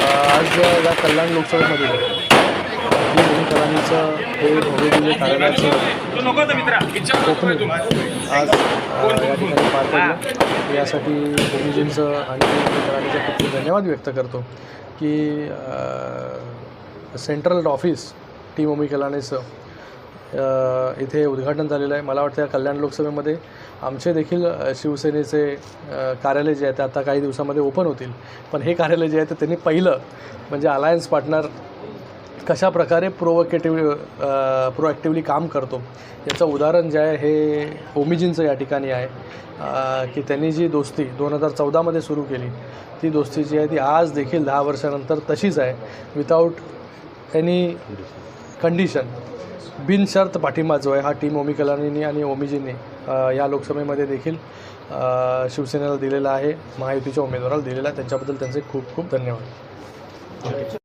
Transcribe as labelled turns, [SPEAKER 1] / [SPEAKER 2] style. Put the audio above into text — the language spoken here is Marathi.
[SPEAKER 1] आज या कल्याण लोकसभेमध्ये कलानीचं हे भव्य कार्यालयाचं ओपनिंग आज या ठिकाणी पार पडलं. यासाठी भूमिजींचं आणि कलानीचं खूप खूप धन्यवाद व्यक्त करतो की सेंट्रल ऑफिस टी. मोमी कलानीचं इथे उद्घाटन झालेलं आहे. मला वाटतं या कल्याण लोकसभेमध्ये आमचे देखील शिवसेनेचे कार्यालय जे आहे ते आता काही दिवसामध्ये ओपन होतील. पण हे कार्यालय जे आहे ते त्यांनी पहिलं म्हणजे अलायन्स पार्टनर कशा प्रकारे प्रोवोकेटिव्ह प्रोॲक्टिव्हली काम करतो याचं उदाहरण जे आहे हे ओमिजींचं या ठिकाणी आहे. की त्यांनी जी दोस्ती दोन हजार चौदामध्ये सुरू केली ती दोस्ती जी आहे ती आज देखील दहा वर्षानंतर तशीच आहे विदाऊट एनी कंडिशन बिनशर्त पाठिंबा जो आहे हा टीम ओमी कलानीने आणि ओमीजीने या लोकसभेमध्ये देखील शिवसेनेला दिलेला आहे महायुतीच्या उमेदवाराला दिलेला त्यांच्याबद्दल त्यांचे खूप खूप धन्यवाद.